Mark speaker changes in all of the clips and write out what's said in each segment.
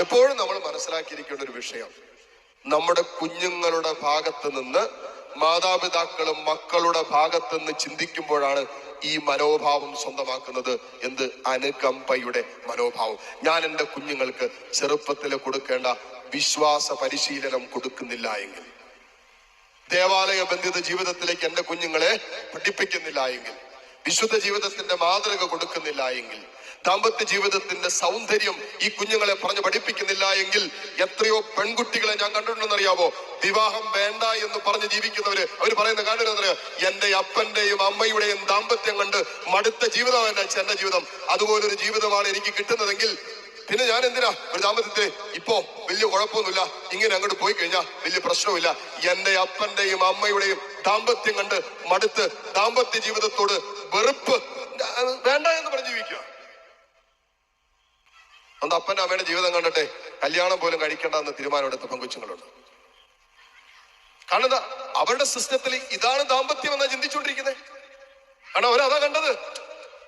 Speaker 1: എപ്പോഴും നമ്മൾ മനസ്സിലാക്കിയിരിക്കേണ്ട ഒരു വിഷയം. നമ്മുടെ കുഞ്ഞുങ്ങളുടെ ഭാഗത്ത് നിന്ന് മാതാപിതാക്കളും മക്കളുടെ ഭാഗത്ത് നിന്ന് ചിന്തിക്കുമ്പോഴാണ് ഈ മനോഭാവം സ്വന്തമാക്കുന്നത് എന്ത്? അനുകമ്പയുടെ മനോഭാവം. ഞാൻ എന്റെ കുഞ്ഞുങ്ങൾക്ക് ചെറുപ്പത്തിൽ കൊടുക്കേണ്ട വിശ്വാസ പരിശീലനം കൊടുക്കുന്നില്ല എങ്കിൽ ദേവാലയ ബന്ധിത ജീവിതത്തിലേക്ക് എന്റെ കുഞ്ഞുങ്ങളെ പഠിപ്പിക്കുന്നില്ല എങ്കിൽ വിശുദ്ധ ജീവിതത്തിന്റെ മാതൃക കൊടുക്കുന്നില്ല എങ്കിൽ ദാമ്പത്യ ജീവിതത്തിന്റെ സൗന്ദര്യം ഈ കുഞ്ഞുങ്ങളെ പറഞ്ഞു പഠിപ്പിക്കുന്നില്ല എങ്കിൽ എത്രയോ പെൺകുട്ടികളെ ഞാൻ കണ്ടിട്ടുണ്ടെന്നറിയാവോ? വിവാഹം വേണ്ട എന്ന് പറഞ്ഞ് ജീവിക്കുന്നവര്. അവർ പറയുന്ന കാണുന്നത് എന്റെ അപ്പന്റെയും അമ്മയുടെയും ദാമ്പത്യം കണ്ട് മടുത്ത ജീവിതമാണ് എന്റെ ജീവിതം. അതുപോലൊരു ജീവിതമാണ് എനിക്ക് കിട്ടുന്നതെങ്കിൽ പിന്നെ ഞാൻ എന്തിനാ ഒരു ദാമ്പത്യത്തെ ഇപ്പോ വലിയ കുഴപ്പമൊന്നുമില്ല ഇങ്ങനെ അങ്ങോട്ട് പോയി കഴിഞ്ഞാൽ വലിയ പ്രശ്നമില്ല എന്റെ അപ്പന്റെയും അമ്മയുടെയും ദാമ്പത്യം കണ്ട് മടുത്ത് ദാമ്പത്യ ജീവിതത്തോട് വെറുപ്പ് വേണ്ട എന്ന് പറഞ്ഞ് ജീവിക്കുക. അന്ന് അപ്പന്റെ അമ്മയുടെ ജീവിതം കണ്ടിട്ട് കല്യാണം പോലും കഴിക്കേണ്ട എന്ന് തീരുമാനമെടുത്ത പെൺകൊച്ചുങ്ങളുണ്ട്. കാരണം അവരുടെ സിസ്റ്റത്തിൽ ഇതാണ് ദാമ്പത്യം എന്നാ ചിന്തിച്ചുകൊണ്ടിരിക്കുന്നത് കാരണം അവരതാ കണ്ടത്.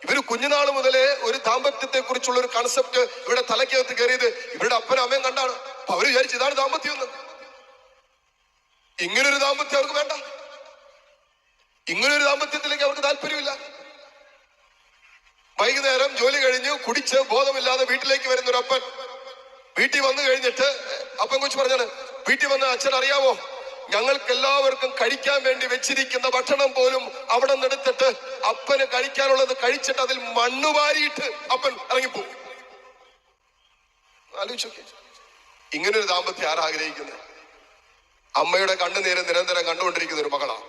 Speaker 1: ഇവർ കുഞ്ഞുനാൾ മുതലേ ഒരു ദാമ്പത്യത്തെ കുറിച്ചുള്ള ഒരു കൺസെപ്റ്റ് ഇവിടെ തലയ്ക്കകത്ത് കയറിയത് ഇവരുടെ അപ്പനും അമ്മയും കണ്ടാണ്. അപ്പൊ അവർ വിചാരിച്ചു ഇതാണ് ദാമ്പത്യം എന്ന്. ഇങ്ങനൊരു ദാമ്പത്യം അവർക്ക് വേണ്ട. ഇങ്ങനൊരു ദാമ്പത്യത്തിലേക്ക് അവർക്ക് താല്പര്യമില്ല. വൈകുന്നേരം ജോലി കഴിഞ്ഞ് കുടിച്ച് ബോധമില്ലാതെ വീട്ടിലേക്ക് വരുന്ന ഒരു അപ്പൻ. വീട്ടിൽ വന്നു കഴിഞ്ഞിട്ട് അപ്പൻ കൊച്ചു പറഞ്ഞാണ് വീട്ടിൽ വന്ന അച്ഛൻ അറിയാവോ ഞങ്ങൾക്ക് എല്ലാവർക്കും കഴിക്കാൻ വേണ്ടി വെച്ചിരിക്കുന്ന ഭക്ഷണം പോലും അവിടെ നിന്നെടുത്തിട്ട് അപ്പന് കഴിക്കാനുള്ളത് കഴിച്ചിട്ട് അതിൽ മണ്ണ് വാരിയിട്ട് അപ്പൻ ഇറങ്ങിപ്പോകും ആലോചിച്ചു ഇങ്ങനൊരു ദാമ്പത്യം ആരാഗ്രഹിക്കുന്നത് അമ്മയുടെ കണ്ണുനീര് നിരന്തരം കണ്ടുകൊണ്ടിരിക്കുന്ന ഒരു മകളാണ്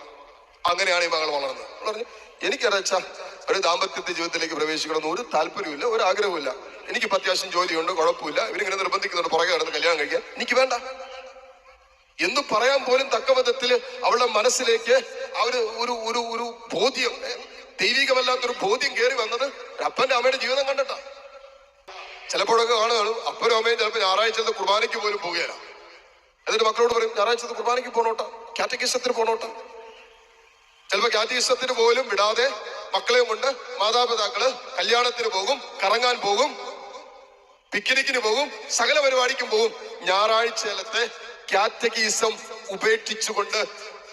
Speaker 1: അങ്ങനെയാണ് ഈ മകൾ വളർന്നത്. പറഞ്ഞു എനിക്കറിച്ച ഒരു ദാമ്പത്യത്തെ ജീവിതത്തിലേക്ക് പ്രവേശിക്കണമെന്ന് ഒരു താല്പര്യമില്ല ഒരു ആഗ്രഹമില്ല എനിക്ക് അത്യാവശ്യം ജോലിയുണ്ട് കുഴപ്പമില്ല. ഇവരിങ്ങനെ നിർബന്ധിക്കുന്നുണ്ട് പുറകെ കിടന്ന് കല്യാണം കഴിക്കാൻ എനിക്ക് വേണ്ട. എന്ന് പറയാൻ പോലും തക്ക വിധത്തിൽ അവളുടെ മനസ്സിലേക്ക് ആ ഒരു ഒരു ഒരു ബോധ്യം ദൈവികമല്ലാത്തൊരു ബോധ്യം കയറി വന്നത് അപ്പന്റെ അമ്മയുടെ ജീവിതം കണ്ടിട്ടാ. ചിലപ്പോഴൊക്കെ കാണുകയാണ് അപ്പനും അമ്മയും ചിലപ്പോൾ ഞായറാഴ്ചത്തെ കുർബാനയ്ക്ക് പോലും പോകുകയില്ല എന്നിട്ട് മക്കളോട് പറയും ഞായറാഴ്ചത്തെ കുർബാനയ്ക്ക് പോണോട്ടാ? കാറ്റഗിസത്തിന് പോണോട്ടാ? ചിലപ്പോ കാറ്റഗിസത്തിന് പോലും വിടാതെ മക്കളെയും കൊണ്ട് മാതാപിതാക്കൾ കല്യാണത്തിന് പോകും കറങ്ങാൻ പോകും പിക്നിക്കിന് പോകും സകല പരിപാടിക്കും പോകും. ഞായറാഴ്ചയിലത്തെ കാറ്റഗീസം ഉപേക്ഷിച്ചുകൊണ്ട്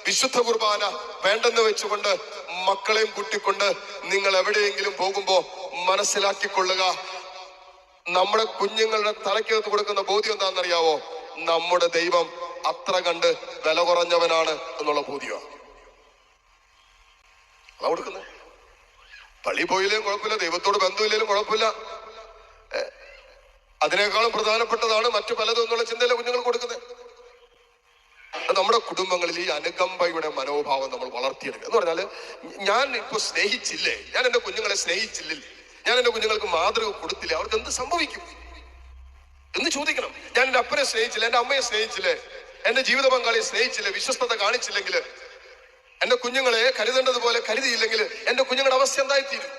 Speaker 1: വിശുദ്ധ കുർബാന വേണ്ടെന്ന് വെച്ചുകൊണ്ട് മക്കളെയും കൂട്ടിക്കൊണ്ട് നിങ്ങൾ എവിടെയെങ്കിലും പോകുമ്പോ മനസ്സിലാക്കിക്കൊള്ളുക. നമ്മുടെ കുഞ്ഞുങ്ങളുടെ തലയ്ക്കകത്ത് കൊടുക്കുന്ന ബോധ്യം എന്താണെന്നറിയാവോ? നമ്മുടെ ദൈവം അത്ര കണ്ട് വില കുറഞ്ഞവനാണ് എന്നുള്ള ബോധ്യമാണ് അതാ കൊടുക്കുന്നത് പള്ളി പോയില്ലേലും കുഴപ്പമില്ല ദൈവത്തോട് ബന്ധമില്ലേലും കുഴപ്പമില്ല. അതിനേക്കാളും പ്രധാനപ്പെട്ടതാണ് മറ്റു പലതും എന്നുള്ള ചിന്തയിലെ കുഞ്ഞുങ്ങൾ കൊടുക്കുന്നത്? നമ്മുടെ കുടുംബങ്ങളിൽ ഈ അനുകമ്പയുടെ മനോഭാവം നമ്മൾ വളർത്തിയെടുക്കുക. എന്ന് പറഞ്ഞാൽ ഞാൻ ഇപ്പൊ സ്നേഹിച്ചില്ലേ? ഞാൻ എന്റെ കുഞ്ഞുങ്ങളെ സ്നേഹിച്ചില്ലേ? ഞാൻ എന്റെ കുഞ്ഞുങ്ങൾക്ക് മാതൃക കൊടുത്തില്ലേ? അവർക്ക് എന്ത് സംഭവിക്കും? എന്ന് ചോദിക്കണം. ഞാൻ എന്റെ അപ്പനെ സ്നേഹിച്ചില്ല? എന്റെ അമ്മയെ സ്നേഹിച്ചില്ലേ? എന്റെ ജീവിത പങ്കാളിയെ സ്നേഹിച്ചില്ലേ? വിശ്വസ്തത കാണിച്ചില്ലെങ്കിൽ എന്റെ കുഞ്ഞുങ്ങളെ കരുതേണ്ടതുപോലെ കരുതിയില്ലെങ്കിൽ എന്റെ കുഞ്ഞുങ്ങളുടെ അവസ്ഥ എന്തായിത്തീരും?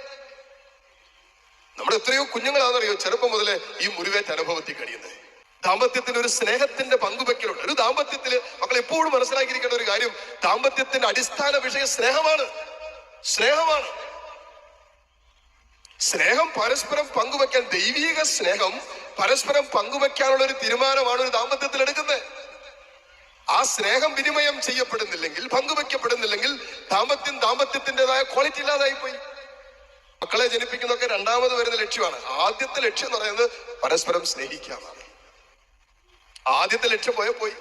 Speaker 1: നമ്മൾ എത്രയോ കുഞ്ഞുങ്ങളാണെന്നറിയോ ചെറുപ്പം മുതലേ ഈ മുറിവേറ്റ അനുഭവത്തിൽ കഴിയുന്നത്. ദാമ്പത്യത്തിന് ഒരു സ്നേഹത്തിന്റെ പങ്കുവെക്കലുണ്ട് ഒരു ദാമ്പത്യത്തിൽ മക്കൾ എപ്പോഴും മനസ്സിലാക്കിയിരിക്കേണ്ട ഒരു കാര്യം ദാമ്പത്യത്തിന്റെ അടിസ്ഥാന വിഷയം സ്നേഹമാണ്. സ്നേഹമാണ്. സ്നേഹം പരസ്പരം പങ്കുവെക്കാൻ ദൈവിക സ്നേഹം പരസ്പരം പങ്കുവെക്കാനുള്ള ഒരു തീരുമാനമാണ് ഒരു ദാമ്പത്യത്തിൽ എടുക്കുന്നത്. ആ സ്നേഹം വിനിമയം ചെയ്യപ്പെടുന്നില്ലെങ്കിൽ പങ്കുവെക്കപ്പെടുന്നില്ലെങ്കിൽ ദാമ്പത്യം ദാമ്പത്യത്തിന്റെതായ ക്വാളിറ്റി ഇല്ലാതായി പോയി മക്കളെ ജനിപ്പിക്കുന്നതൊക്കെ രണ്ടാമത് വരുന്ന ലക്ഷ്യമാണ്. ആദ്യത്തെ ലക്ഷ്യം എന്ന് പറയുന്നത് പരസ്പരം സ്നേഹിക്കാന്നാണ് ആദ്യത്തെ ലക്ഷ്യം പോയ പോയി.